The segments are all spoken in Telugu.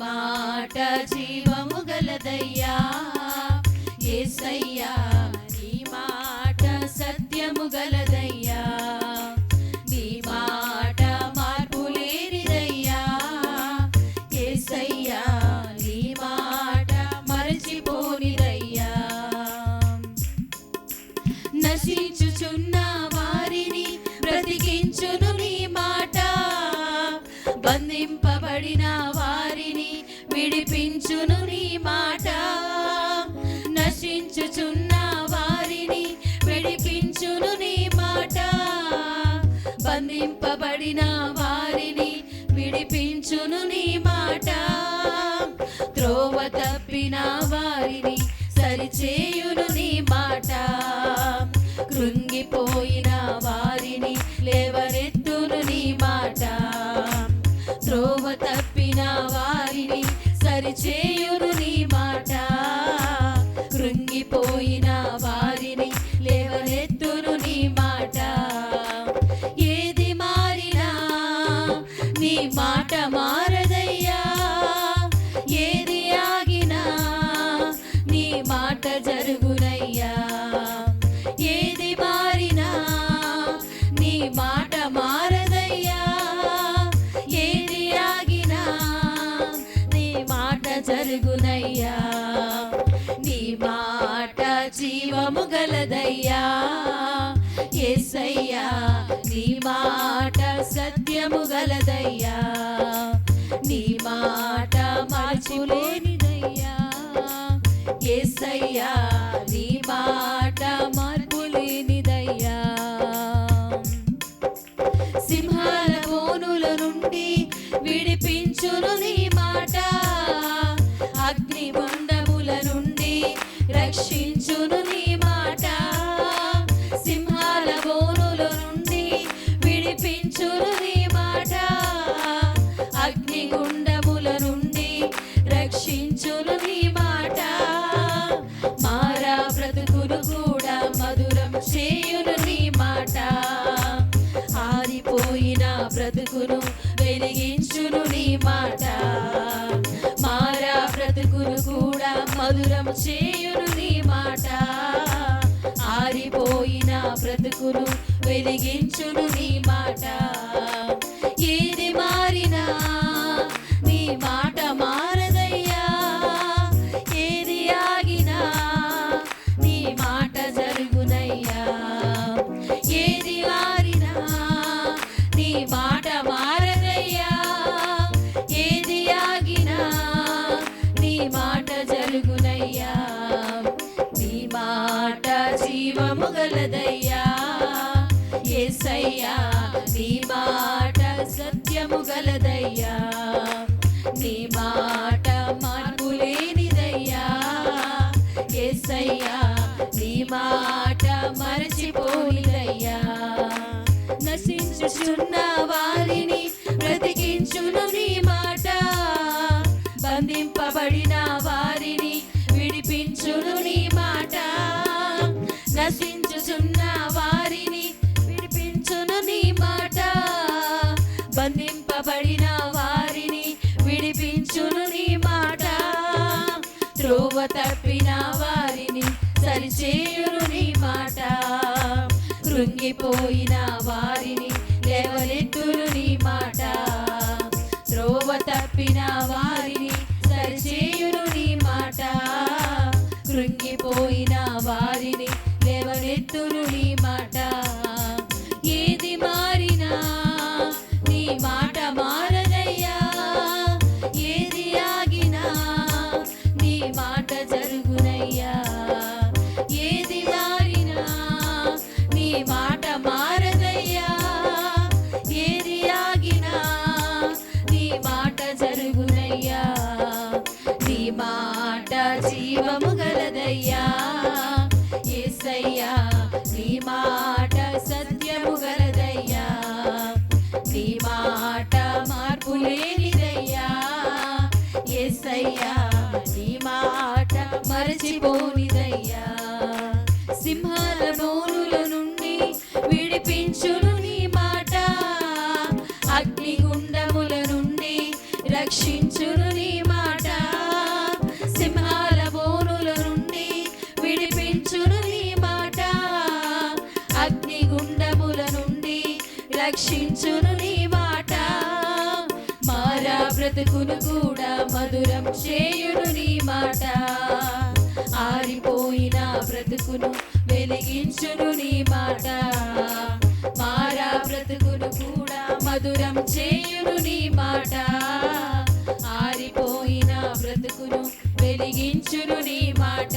మాట జీవము గలదయ్యా. ఏసయ్యా నీ మాట సత్యము గలదయ్యా. నీ మాట మార్పు లేనిదయ్యా. ఏసయ్యా నీ మాట మరచిపోనిదయ్యా. నశించుచున్న వారిని బ్రతికించును బంధింపబడిన వారిని విడిపించును నీ మాట. త్రోవ తప్పిన వారిని సరిచేయును నీ మాట. కృంగిపోయిన వారిని లేవనెత్తును నీ మాట మారదయ్యా. ఏది ఆగినా నీ మాట జరుగునయ్యా. ఏది మారినా నీ మాట మారదయ్యా. ఏది ఆగినా నీ మాట జరుగునయ్యా. నీ మాట జీవము గలదయ్యా. ఎస్సయ్యా నీ మాట సత్యము గలదయ్యా. నీ మాట మార్చులేనిదయ్యా ఎస్సయ్యా నీ మాట మార్పులేనిదయ్యా. సింహాల కోనుల నుండి విడిపించును బ్రతుకును వెలిగించును నీ మాట. సత్యము గలదయ్యా. నీ మాట మార్పు లేనిదయ్యా. ఎస్సయ్యా నీ మాట మరచిపోనిదయ్యా. నశించుచున్న వారిని కృంగిపోయిన వారిని లేవనెత్తులు నీ మాట. త్రోవ తప్పిన వారిని మాట మారదయ్యా ఏది ఆగినా నీ మాట జరుగునయ్యా నీ మాట జీవము గలదయ్యా. ఏసయ్యా నీ మాట సత్యము గలదయ్యా. నీ మాట మార్పు లేనిదయ్యా. ఏసయ్యా నీ మాట మరచిపోనిదయ్యా రక్షించును నీ మాట మారా బ్రతుకును కూడా మధురం చేయును నీ మాట ఆరిపోయిన బ్రతుకును వెలిగించును నీ మాట మారా బ్రతుకును కూడా మధురం చేయును నీ మాట ఆరిపోయిన బ్రతుకును వెలిగించును నీ మాట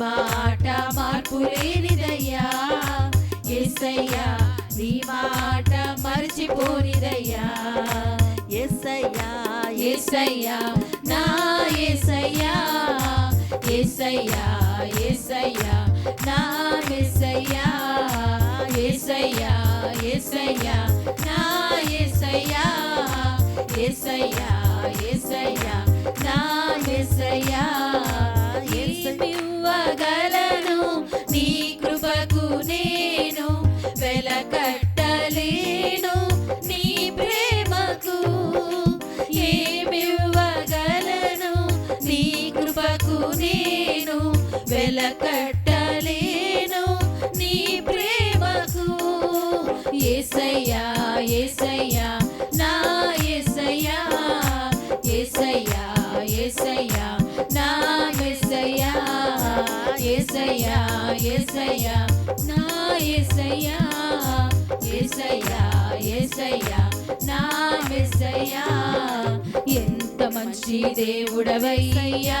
మాట మార్పు లేనిదయ్యా. ఎస్సయ్యా నీ మాట మర్చిపోనిదయ్యా. ఎస్సయ్యా ఎస్సయ్యా నా ఎస్సయ్యా ఎస్సయ్యా ఎస్సయ్యా నా ఎస్సయ్యా ఎస్సయ్యా ఎస్సయ్యా నా ఎస్సయ్యా ఎస్సయ్యా వెలకట్టలేను నీ ప్రేమకు. ఏసయ్యా ఏసయ్యా నా ఏసయ్యా ఏసయ్యా ఏసయ్యా నా ఏసయ్యా ఏసయ్యా ఏసయ్యా నా ఏసయ్యా ఏసయ్యా ఏసయ్యా నా ఏసయ్యా. ఎంత మంచి దేవుడవయ్యా.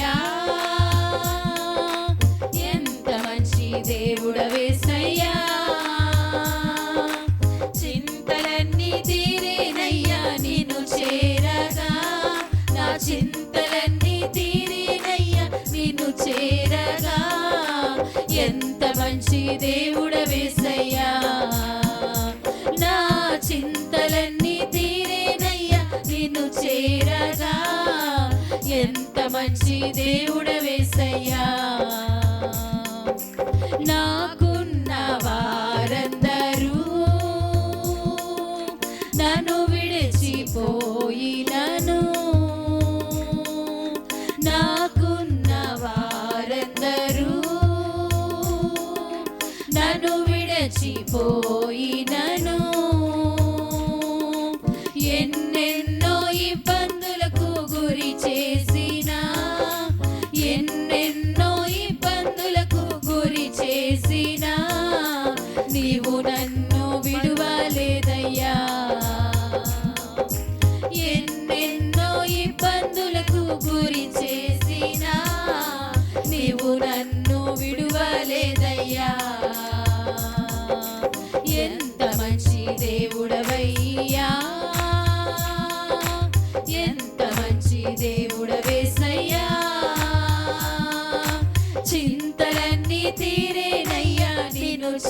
దేవుడవయ్యా ఎంత మంచి దేవుడవేసయ్యా చింతలన్నీ తీరేనయ్యా నిన్ను చేరగా. నా చింతలన్నీ తీరేనయ్యా నిన్ను చేరగా. ఎంత మంచి దేవుడవేసయ్యా మంచి దేవుడ వేసయ్యా. నాకున్న వారందరూ నన్ను విడిచిపోయినను. నాకున్న వారందరూ నన్ను విడిచిపోయినను. ఎన్నెన్న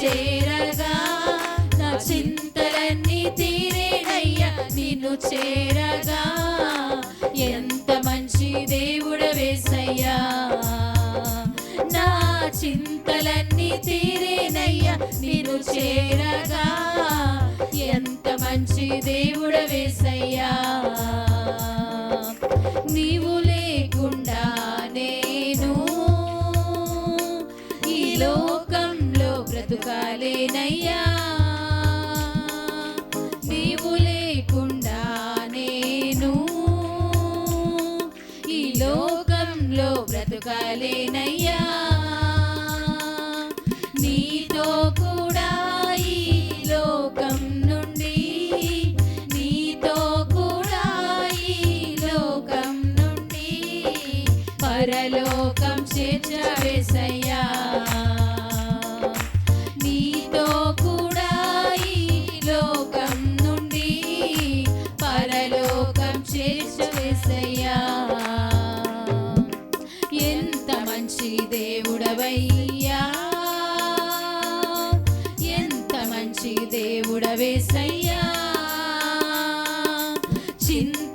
చేరగా నా చింతలన్నీ తీరేనయ్యా నిన్ను చేరగా. ఎంత మంచి దేవుడ వేసయ్యా నా చింతలన్నీ తీరేనయ్యా నిన్ను చేరగా. ఎంత మంచి దేవుడ వేసయ్యా నీవు లేకుండా నేను ఈ బ్రతుకాలేనయ్యా. నీవు లేకుండా నేను ఈ లోకంలో బ్రతుకాలేనయ్యా. నీతో కూడా ఈ లోకం నుండి నీతో కూడా ఈ లోకం నుండి పరలోకం చేర్చవేసయ్యా చింతలన్నీ